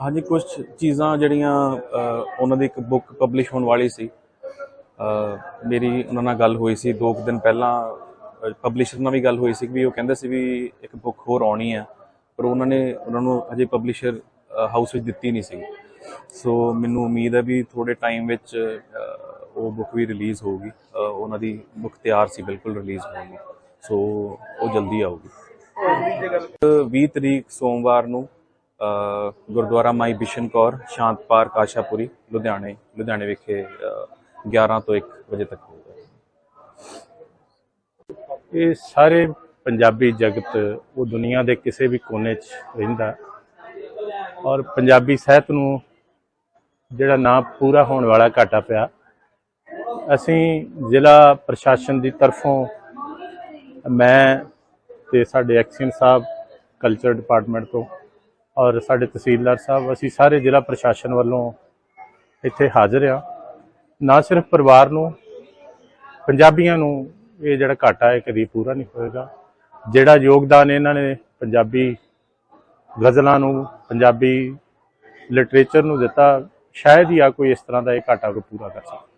ਹਾਂਜੀ ਕੁਝ ਚੀਜ਼ਾਂ ਜਿਹੜੀਆਂ ਅਹ, ਉਹਨਾਂ ਦੀ ਇੱਕ ਬੁੱਕ ਪਬਲਿਸ਼ ਹੋਣ ਵਾਲੀ ਸੀ। ਮੇਰੀ ਉਹਨਾਂ ਨਾਲ ਗੱਲ ਹੋਈ ਸੀ, ਦੋ ਕੁ ਦਿਨ ਪਹਿਲਾਂ ਪਬਲਿਸ਼ਰ ਨਾਲ ਵੀ ਗੱਲ ਹੋਈ ਸੀ ਵੀ ਉਹ ਕਹਿੰਦੇ ਸੀ ਵੀ ਇੱਕ ਬੁੱਕ ਹੋਰ ਆਉਣੀ ਹੈ, ਪਰ ਉਹਨਾਂ ਨੇ ਉਹਨਾਂ ਨੂੰ ਅਜੇ ਪਬਲਿਸ਼ਰ ਹਾਊਸ ਵਿੱਚ ਦਿੱਤੀ ਨਹੀਂ ਸੀ। ਸੋ ਮੈਨੂੰ ਉਮੀਦ ਹੈ ਵੀ ਥੋੜੇ ਟਾਈਮ ਵਿੱਚ ਉਹ ਬੁੱਕ ਵੀ ਰਿਲੀਜ਼ ਹੋਊਗੀ ਉਹਨਾਂ ਦੀ ਬੁੱਕ ਤਿਆਰ ਸੀ, ਬਿਲਕੁਲ ਰਿਲੀਜ਼ ਹੋਊਗੀ। ਸੋ ਉਹ ਜਲਦੀ ਆਊਗੀ। 20 ਤਰੀਕ ਸੋਮਵਾਰ ਨੂੰ ਗੁਰਦੁਆਰਾ ਮਾਈ ਬਿਸ਼ਨ ਕੌਰ, ਸ਼ਾਂਤ ਪਾਰਕ ਆਸ਼ਾਪੁਰੀ ਲੁਧਿਆਣੇ ਲੁਧਿਆਣੇ ਵਿਖੇ 11 ਤੋਂ 1 ਵਜੇ ਤੱਕ ਹੋਊਗਾ। ਇਹ ਸਾਰੇ ਪੰਜਾਬੀ ਜਗਤ, ਉਹ ਦੁਨੀਆ ਦੇ ਕਿਸੇ ਵੀ ਕੋਨੇ 'ਚ ਰਹਿੰਦਾ ਔਰ ਪੰਜਾਬੀ ਸਾਹਿਤ ਨੂੰ ਜਿਹੜਾ ਨਾ ਪੂਰਾ ਹੋਣ ਵਾਲਾ ਘਾਟਾ ਪਿਆ, ਅਸੀਂ ਜ਼ਿਲ੍ਹਾ ਪ੍ਰਸ਼ਾਸਨ ਦੀ ਤਰਫੋਂ ਮੈਂ ਤੇ ਸਾਡੇ ਐਕਸ਼ਨ ਸਾਹਿਬ ਕਲਚਰ ਡਿਪਾਰਟਮੈਂਟ ਤੋਂ ਔਰ ਸਾਡੇ ਤਹਿਸੀਲਦਾਰ ਸਾਹਿਬ, ਅਸੀਂ ਸਾਰੇ ਜ਼ਿਲ੍ਹਾ ਪ੍ਰਸ਼ਾਸਨ ਵੱਲੋਂ ਇੱਥੇ ਹਾਜ਼ਰ ਆ ਨਾ ਸਿਰਫ ਪਰਿਵਾਰ ਨੂੰ, ਪੰਜਾਬੀਆਂ ਨੂੰ ਇਹ ਜਿਹੜਾ ਘਾਟਾ ਹੈ ਕਦੀ ਪੂਰਾ ਨਹੀਂ ਹੋਏਗਾ। ਜਿਹੜਾ ਯੋਗਦਾਨ ਇਹਨਾਂ ਨੇ ਪੰਜਾਬੀ ਗਜ਼ਲਾਂ ਨੂੰ, ਪੰਜਾਬੀ ਲਿਟਰੇਚਰ ਨੂੰ ਦਿੱਤਾ, ਸ਼ਾਇਦ ਹੀ ਆ ਕੋਈ ਇਸ ਤਰ੍ਹਾਂ ਦਾ ਇਹ ਘਾਟਾ ਕੋਈ ਪੂਰਾ ਕਰ ਸਕੇ।